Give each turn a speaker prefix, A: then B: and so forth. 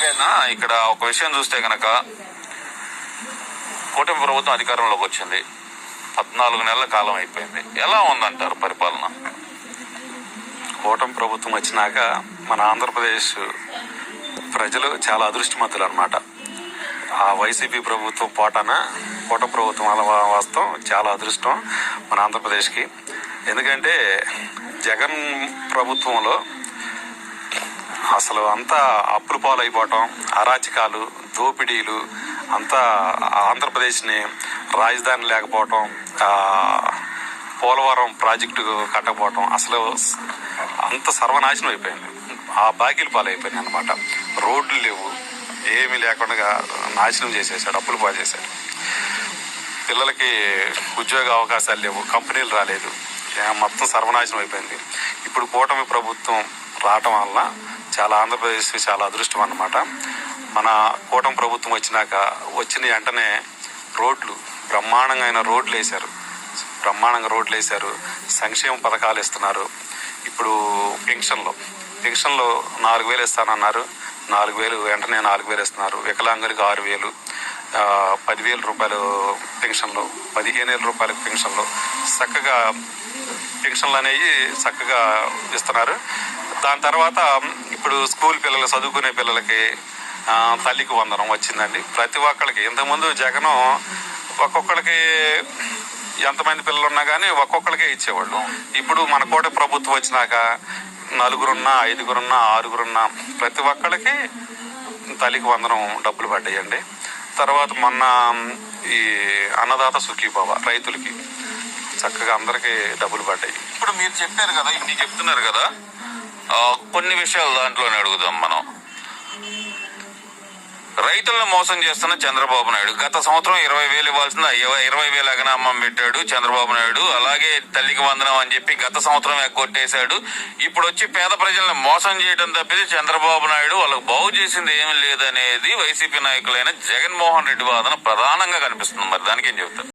A: ఓకేనా ఇక్కడ ఒక విషయం చూస్తే కనుక కూటమి ప్రభుత్వం అధికారంలోకి వచ్చింది. పద్నాలుగు నెలల కాలం అయిపోయింది. ఎలా ఉందంటారు పరిపాలన?
B: కూటమి ప్రభుత్వం వచ్చినాక మన ఆంధ్రప్రదేశ్ ప్రజలు చాలా అదృష్టవంతులు అనమాట ఆ వైసీపీ ప్రభుత్వం పోటాన కూటమి ప్రభుత్వం వాస్తవం చాలా అదృష్టం మన ఆంధ్రప్రదేశ్కి. ఎందుకంటే జగన్ ప్రభుత్వంలో అసలు అంతా అప్పుల పాలైపోవటం అరాచకాలు దోపిడీలు అంతా ఆంధ్రప్రదేశ్ని రాజధాని లేకపోవటం పోలవరం ప్రాజెక్టు కట్టకపోవటం అసలు అంత సర్వనాశనం అయిపోయింది. ఆ బాకీలు పాలైపోయింది అనమాట రోడ్లు లేవు. ఏమీ లేకుండా నాశనం చేసేసాడు అప్పులు పాలు చేశాడు పిల్లలకి ఉద్యోగ అవకాశాలు లేవు కంపెనీలు రాలేదు. మొత్తం సర్వనాశనం అయిపోయింది. ఇప్పుడు కూటమి ప్రభుత్వం రావటం వలన చాలా ఆంధ్రప్రదేశ్ చాలా అదృష్టం అన్నమాట. మన కూటమి ప్రభుత్వం వచ్చినాక వచ్చిన వెంటనే రోడ్లు బ్రహ్మాండంగా రోడ్లు వేశారు. బ్రహ్మాండంగా రోడ్లు వేశారు. సంక్షేమ పథకాలు ఇస్తున్నారు. ఇప్పుడు పెన్షన్లో పెన్షన్లో నాలుగు వేలు ఇస్తానన్నారు. నాలుగు వేలు వెంటనే నాలుగు వేలు ఇస్తున్నారు. వికలాంగులకు ఆరు వేలు పదివేల రూపాయలు పెన్షన్లు పదిహేను వేల రూపాయల పెన్షన్లు చక్కగా పెన్షన్లు అనేవి చక్కగా ఇస్తున్నారు. దాని తర్వాత ఇప్పుడు స్కూల్ పిల్లలు చదువుకునే పిల్లలకి తల్లికి వందనం వచ్చిందండి. ప్రతి ఒక్కళ్ళకి ఇంతకుముందు జగను ఒక్కొక్కరికి ఎంతమంది పిల్లలు ఉన్నా కానీ ఒక్కొక్కరికే ఇచ్చేవాళ్ళు. ఇప్పుడు మన కోట ప్రభుత్వం వచ్చినాక నలుగురున్నా ఐదుగురున్నా ఆరుగురున్నా ప్రతి ఒక్కళ్ళకి తల్లికి వందనం డబ్బులు పడ్డాయండి. తర్వాత మొన్న ఈ అన్నదాత సుఖీభావ రైతులకి చక్కగా అందరికీ డబ్బులు పడ్డాయి.
A: ఇప్పుడు మీరు చెప్పారు కదా ఇన్ని చెప్తున్నారు కదా కొన్ని విషయాలు దాంట్లోనే అడుగుదాం మనం. రైతులను మోసం చేస్తున్న చంద్రబాబు నాయుడు. గత సంవత్సరం ఇరవై వేలు ఇవ్వాల్సింది ఇరవై- ఇరవై వేలు అగనామం పెట్టాడు చంద్రబాబు నాయుడు. అలాగే తల్లికి వందనం అని చెప్పి గత సంవత్సరం ఎగ్గొట్టేశాడు. ఇప్పుడు వచ్చి పేద ప్రజలను మోసం చేయడం తప్పితే చంద్రబాబు నాయుడు వాళ్ళకు బాగు చేసింది ఏమీ లేదనేది వైసీపీ నాయకులైన జగన్మోహన్ రెడ్డి వాదన ప్రధానంగా కనిపిస్తుంది. మరి దానికి ఏం చెబుతారు?